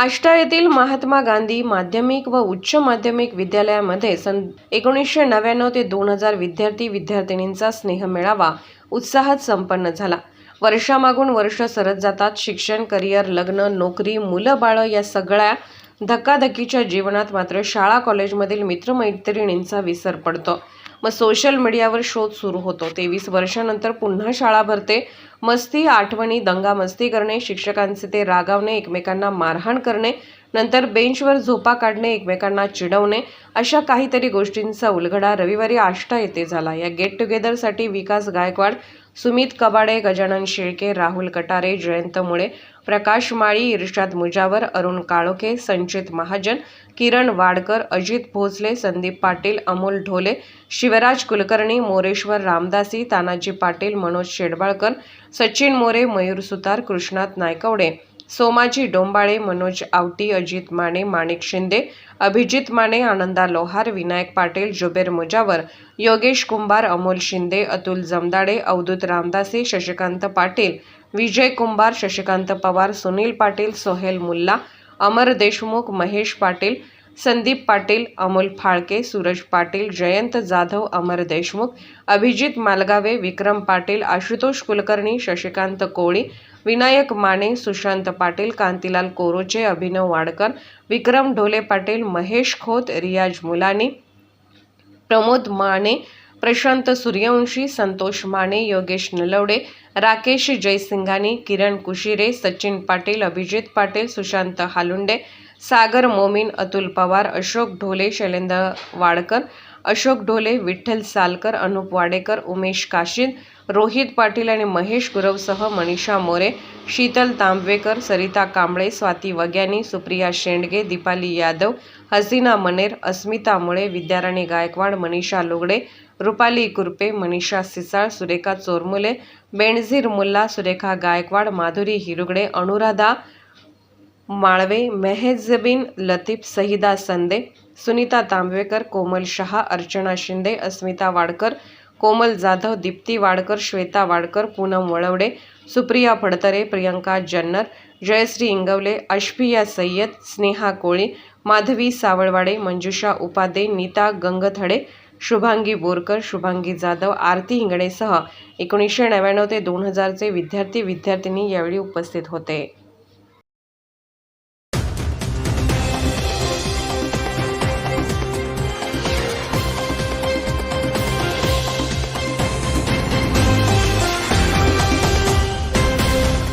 आष्टा येथील महात्मा गांधी माध्यमिक व उच्च माध्यमिक विद्यालयामध्ये सन एकोणीसशे नव्याण्णव ते दोन हजार विद्यार्थी विद्यार्थिनींचा स्नेहमेळावा उत्साहात संपन्न झाला. वर्षामागून वर्ष सरत जातात. शिक्षण करिअर लग्न नोकरी मुलं बाळं या सगळ्या धकाधकीच्या जीवनात मात्र शाळा कॉलेजमधील मित्रमैत्रिणींचा विसर पडतो. मग सोशल मीडियावर शोध सुरू होतो. तेवीस वर्षानंतर पुन्हा शाळा भरते. मस्ती आठवणी दंगा मस्ती करणे शिक्षकांचे ते रागावणे एकमेकांना मारहाण करणे नंतर बेंचवर झोपा काढणे एकमेकांना चिडवणे अशा काहीतरी गोष्टींचा उलगडा रविवारी आष्टा येथे झाला. या गेट टुगेदरसाठी विकास गायकवाड सुमित कबाडे गजानन शेळके राहुल कटारे जयंत मुळे प्रकाश माळी इर्षाद मुजावर अरुण काळोखे संचित महाजन किरण वाडकर अजित भोसले संदीप पाटील अमोल ढोले शिवराज कुलकर्णी मोरेश्वर रामदासी तानाजी पाटील मनोज शेडबाळकर सचिन मोरे मयूर सुतार कृष्णात नायकवडे. सोमाजी डोंबाळे मनोज आवटी अजित माने माणिक शिंदे अभिजित माने आनंदा लोहार विनायक पाटील जुबेर मुजावर योगेश कुंभार अमोल शिंदे अतुल जमदाडे अवधूत रामदासे शशिकांत पाटील विजय कुंभार शशिकांत पवार सुनील पाटील सोहेल मुल्ला अमर देशमुख महेश पाटील संदीप पाटील अमोल फाळके सूरज पाटील जयंत जाधव अमर देशमुख अभिजित मालगावे विक्रम पाटील आशुतोष कुलकर्णी शशिकांत कोळी विनायक माने सुशांत पाटील कांतीलाल कोरोचे अभिनव वाडकर विक्रम ढोले पाटील महेश खोत रियाज मुलानी प्रमोद माने प्रशांत सूर्यवंशी संतोष माने योगेश नलवडे राकेश जयसिंघानी किरण कुशिरे सचिन पाटील अभिजित पाटील सुशांत हालुंडे सागर मोमीन अतुल पवार अशोक ढोले शैलेंद्र वाडकर अशोक ढोले विठ्ठल सालकर अनुप वाडेकर उमेश काशीद रोहित पाटील आणि महेश गुरवसह मनीषा मोरे शीतल तांबवेकर सरिता कांबळे स्वाती वग्यानी सुप्रिया शेंडगे दीपाली यादव हसीना मनेर अस्मिता मुळे विद्याराणी गायकवाड मनीषा लुगडे रुपाली कुरपे मनीषा सिसाळ सुरेखा चोरमुले बेणझीर मुल्ला सुरेखा गायकवाड माधुरी हिरुगडे अनुराधा माळवे मेहेजबिन लतीफ सहिदा संदे सुनीता तांबवेकर कोमल शहा अर्चना शिंदे अस्मिता वाडकर कोमल जाधव दीप्ती वाडकर श्वेता वाडकर पूनम वळवडे सुप्रिया फडतरे प्रियंका जन्नर जयश्री इंगवले अश्फिया सय्यद स्नेहा कोळी माधवी सावळवाडे मंजुषा उपादे नीता गंगथडे शुभांगी बोरकर शुभांगी जाधव आरती हिंगणेसह एकोणीसशे नव्याण्णव ते दोन हजारचे विद्यार्थी विद्यार्थिनी यावेळी उपस्थित होते.